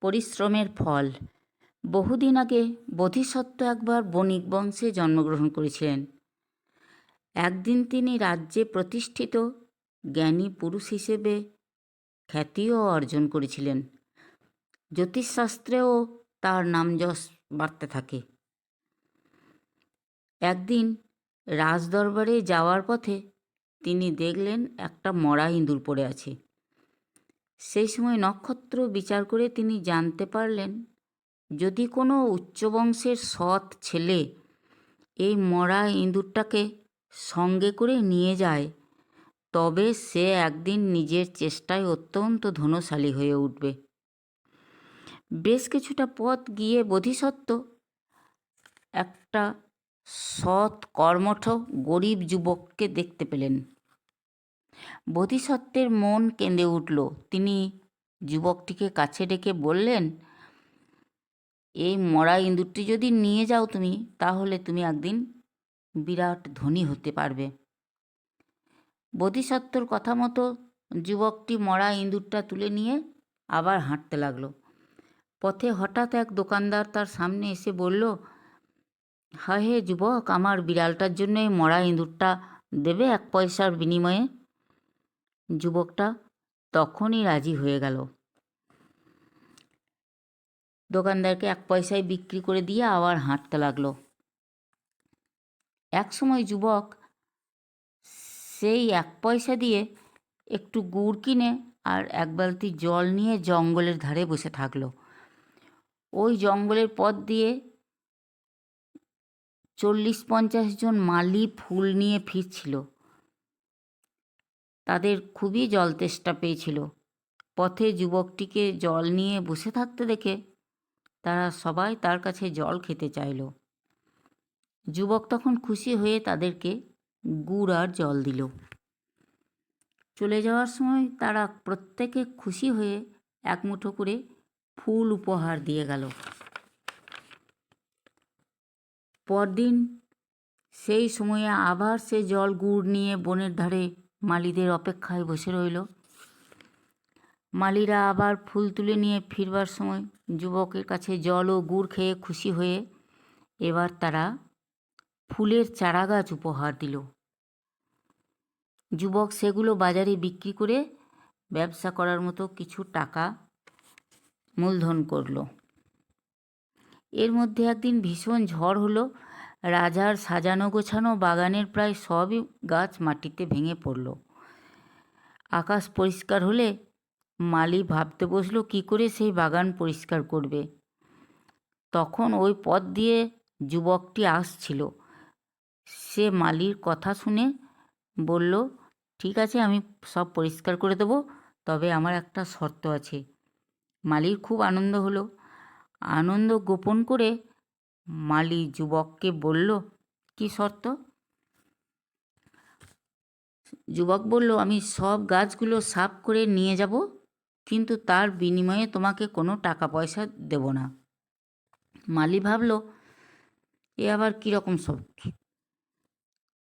পরিশ্রমের ফল। বহুদিন আগে বোধিসত্ত্ব একবার বণিক বংশে জন্মগ্রহণ করেছিলেন। একদিন তিনি রাজ্যে প্রতিষ্ঠিত জ্ঞানী পুরুষ হিসেবে খ্যাতিও অর্জন করেছিলেন। জ্যোতিষশাস্ত্রেও তার নাম যশ বাড়তে থাকে। একদিন রাজদরবারে যাওয়ার পথে তিনি দেখলেন একটা মরা ইঁদুর পড়ে আছে। সেই সময় নক্ষত্র বিচার করে তিনি জানতে পারলেন, যদি কোনো উচ্চবংশের সৎ ছেলে এই মরা ইঁদুরটাকে সঙ্গে করে নিয়ে যায়, তবে সে একদিন নিজের চেষ্টায় অত্যন্ত ধনশালী হয়ে উঠবে। বেশ কিছুটা পথ গিয়ে বোধিসত্ত্ব, একটা সৎ কর্মঠ গরিব যুবককে দেখতে পেলেন। বোধিসত্ত্বের মন কেঁদে উঠল। তিনি যুবকটিকে কাছে ডেকে বললেন, এই মরা ইঁদুরটি যদি নিয়ে যাও তুমি, তাহলে তুমি একদিন বিরাট ধনী হতে পারবে। বোধিসত্ত্বর কথা মতো যুবকটি মরা ইঁদুরটা তুলে নিয়ে আবার হাঁটতে লাগল। পথে হঠাৎ এক দোকানদার তার সামনে এসে বলল, হায় হে যুবক, আমার বিড়ালটার জন্য এই মরা ইঁদুরটা দেবে এক পয়সার বিনিময়ে? যুবকটা তখনই রাজি হয়ে গেল। দোকানদারকে এক পয়সায় বিক্রি করে দিয়ে আবার হাঁটতে লাগল। এক সময় যুবক সেই এক পয়সা দিয়ে একটু গুড় কিনে আর এক বালতি জল নিয়ে জঙ্গলের ধারে বসে থাকল। ওই জঙ্গলের পথ দিয়ে চল্লিশ পঞ্চাশ জন মালি ফুল নিয়ে ফিরছিল। তাদের খুবই জল তেষ্টা পেয়েছিল। পথে যুবকটিকে জল নিয়ে বসে থাকতে দেখে তারা সবাই তার কাছে জল খেতে চাইল। যুবক তখন খুশি হয়ে তাদেরকে গুড় আর জল দিল। চলে যাওয়ার সময় তারা প্রত্যেকে খুশি হয়ে এক মুঠো করে ফুল উপহার দিয়ে গেল। পরদিন সেই সময়ে আবার সে জল গুড় নিয়ে বনের ধারে মালিদের অপেক্ষায় বসে রইল। মালিরা আবার ফুল তুলে নিয়ে ফিরবার সময় যুবকের কাছে জল ও গুড় খেয়ে খুশি হয়ে এবার তারা ফুলের চারাগাছ উপহার দিল। যুবক সেগুলো বাজারে বিক্রি করে ব্যবসা করার মতো কিছু টাকা মূলধন করল। এর মধ্যে একদিন ভীষণ ঝড় হলো। রাজার সাজানো গোছানো বাগানের প্রায় সবই গাছ মাটিতে ভেঙে পড়ল। আকাশ পরিষ্কার হলে মালি ভাবতে বসল, কী করে সেই বাগান পরিষ্কার করবে? তখন ওই পথ দিয়ে যুবকটি আসছিল। সে মালির কথা শুনে বলল, ঠিক আছে, আমি সব পরিষ্কার করে দেবো, তবে আমার একটা শর্ত আছে। মালির খুব আনন্দ হলো। আনন্দ গোপন করে মালি যুবককে বলল, কি শর্ত? যুবক বলল, আমি সব গাছগুলো সাফ করে নিয়ে যাব, কিন্তু তার বিনিময়ে তোমাকে কোনো টাকা পয়সা দেব না। মালি ভাবল, এ আবার কীরকম সব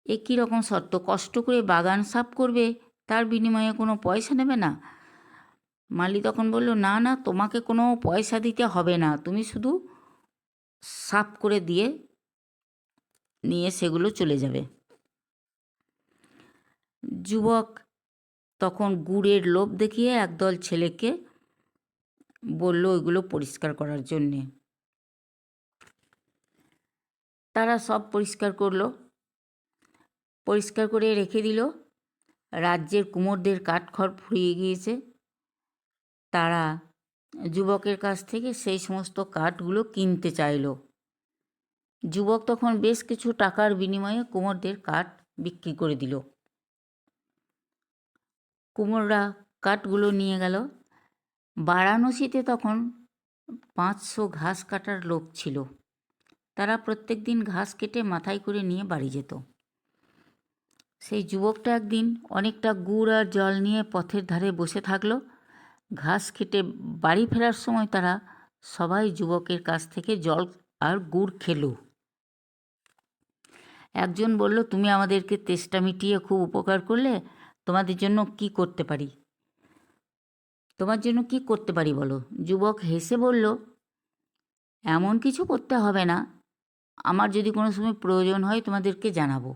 এ কীরকম শর্ত? কষ্ট করে বাগান সাফ করবে, তার বিনিময়ে কোনো পয়সা নেবে না? মালি তখন বলল, না না, তোমাকে কোনো পয়সা দিতে হবে না। তুমি শুধু সাফ করে দিয়ে নিয়ে সেগুলো চলে যাবে। যুবক তখন গুড়ের লোভ দেখিয়ে একদল ছেলেকে বলল, ওইগুলো পরিষ্কার করার জন্যে। তারা সব পরিষ্কার করল। পরিষ্কার করে রেখে দিল। রাজ্যের কুমোরদের কাঠখড় ফুরিয়ে গিয়েছে। তারা যুবকের কাছ থেকে সেই সমস্ত কাঠগুলো কিনতে চাইল। যুবক তখন বেশ কিছু টাকার বিনিময়ে কুমোরদের কাঠ বিক্রি করে দিল। কুমোররা কাঠগুলো নিয়ে গেল। বারাণসীতে তখন পাঁচশো ঘাস কাটার লোক ছিল। তারা প্রত্যেক দিন ঘাস কেটে মাথায় করে নিয়ে বাড়ি যেত। সেই যুবকটা একদিন অনেকটা গুড় আর জল নিয়ে পথের ধারে বসে থাকল। ঘাস খেটে বাড়ি ফেরার সময় তারা সবাই যুবকের কাছ থেকে জল আর গুড় খেলো। একজন বলল, তুমি আমাদেরকে তেষ্টা মিটিয়ে খুব উপকার করলে, তোমাদের জন্য কি করতে পারি? তোমার জন্য কি করতে পারি বলো? যুবক হেসে বলল, এমন কিছু করতে হবে না। আমার যদি কোনো সময় প্রয়োজন হয়, তোমাদেরকে জানাব।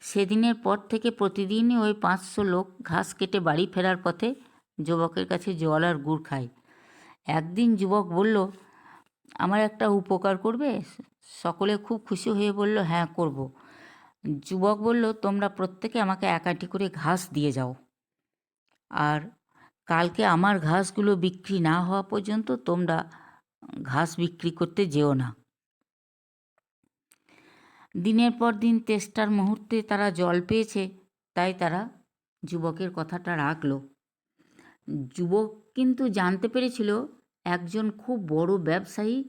সেদিনের পর থেকে প্রতিদিনই ওই পাঁচশো লোক ঘাস কেটে বাড়ি ফেরার পথে যুবকের কাছে জল আর গুড় খায় একদিন যুবক বলল, আমার একটা উপকার করবে? সকলে খুব খুশি হয়ে বলল হ্যাঁ করব। যুবক বলল, তোমরা প্রত্যেকে আমাকে একাটি করে ঘাস দিয়ে যাও। আর কালকে আমার ঘাসগুলো বিক্রি না হওয়া পর্যন্ত তোমরা ঘাস বিক্রি করতে যেও না। দিনের পর দিন তেষ্টার মুহূর্তে তারা জল পেয়েছে, তাই তারা যুবকের কথাটা রাখল। যুবক কিন্তু জানতে পেরেছিল একজন খুব বড় ব্যবসায়ী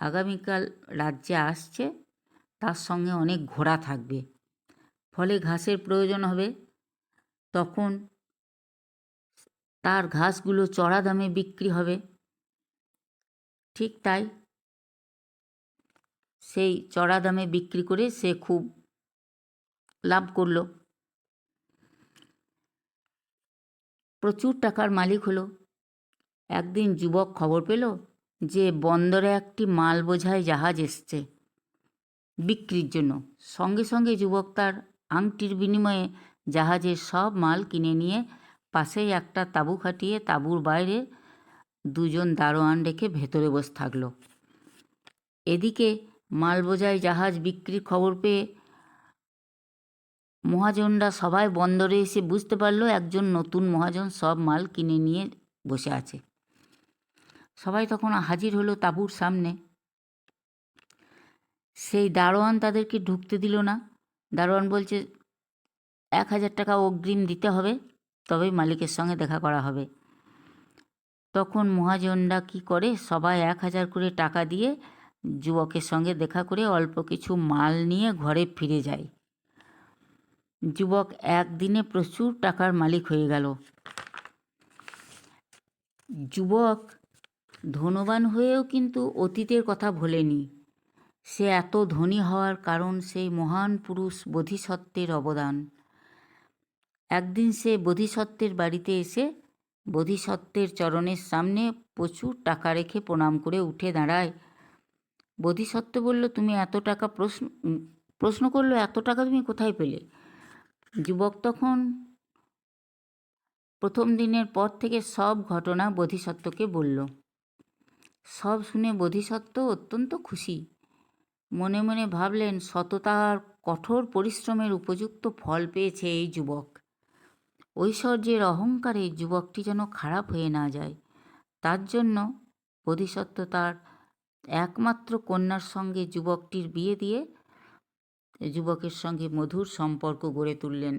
আগামীকাল রাজ্যে আসছে, তার সঙ্গে অনেক ঘোড়া থাকবে। ফলে ঘাসের প্রয়োজন হবে। তখন তার ঘাসগুলো চড়া দামে বিক্রি হবে। ঠিক তাই সেই চড়া দামে বিক্রি করে সে খুব লাভ করল। প্রচুর টাকার মালিক হলো। একদিন যুবক খবর পেল যে বন্দরে একটি মাল বোঝাই জাহাজ এসছে বিক্রির জন্য। সঙ্গে সঙ্গে যুবক তার আংটির বিনিময়ে জাহাজের সব মাল কিনে নিয়ে পাশেই একটা তাঁবু খাটিয়ে তাঁবুর বাইরে দুজন দারোয়ান রেখে ভেতরে বসে থাকল। এদিকে মাল বোঝাই জাহাজ বিক্রির খবর পেয়ে মহাজনরা সবাই বন্দরে এসে বুঝতে পারল একজন নতুন মহাজন সব মাল কিনে নিয়ে বসে আছে। সবাই তখন হাজির হলো তাঁবুর সামনে। সেই দারোয়ান তাদেরকে ঢুকতে দিল না। দারোয়ান বলছে, এক হাজার টাকা অগ্রিম দিতে হবে, তবেই মালিকের সঙ্গে দেখা করা হবে। তখন মহাজনরা কি করে, সবাই এক হাজার করে টাকা দিয়ে যুবকের সঙ্গে দেখা করে অল্প কিছু মাল নিয়ে ঘরে ফিরে যায়। যুবক একদিনে প্রচুর টাকার মালিক হয়ে গেল। যুবক ধনবান হয়েও কিন্তু অতীতের কথা ভোলেনি। সে এত ধনী হওয়ার কারণ সেই মহান পুরুষ বোধিসত্ত্বের অবদান। একদিন সে বোধিসত্ত্বের বাড়িতে এসে বোধিসত্ত্বের চরণের সামনে প্রচুর টাকা রেখে প্রণাম করে উঠে দাঁড়ায়। বোধিসত্ত্ব বলল, তুমি এত টাকা প্রশ্ন প্রশ্ন করল, এত টাকা তুমি কোথায় পেলে? যুবক তখন প্রথম দিনের পর থেকে সব ঘটনা বোধিসত্ত্বকে বলল। সব শুনে বোধিসত্ত্ব অত্যন্ত খুশি। মনে মনে ভাবলেন সততার কঠোর পরিশ্রমের উপযুক্ত ফল পেয়েছে এই যুবক। ঐশ্বর্যের অহংকারে যুবকটি যেন খারাপ হয়ে না যায়। তার জন্য বোধিসত্ত্ব তার একমাত্র কন্যার সঙ্গে যুবকটির বিয়ে দিয়ে যুবকের সঙ্গে মধুর সম্পর্ক গড়ে তুললেন।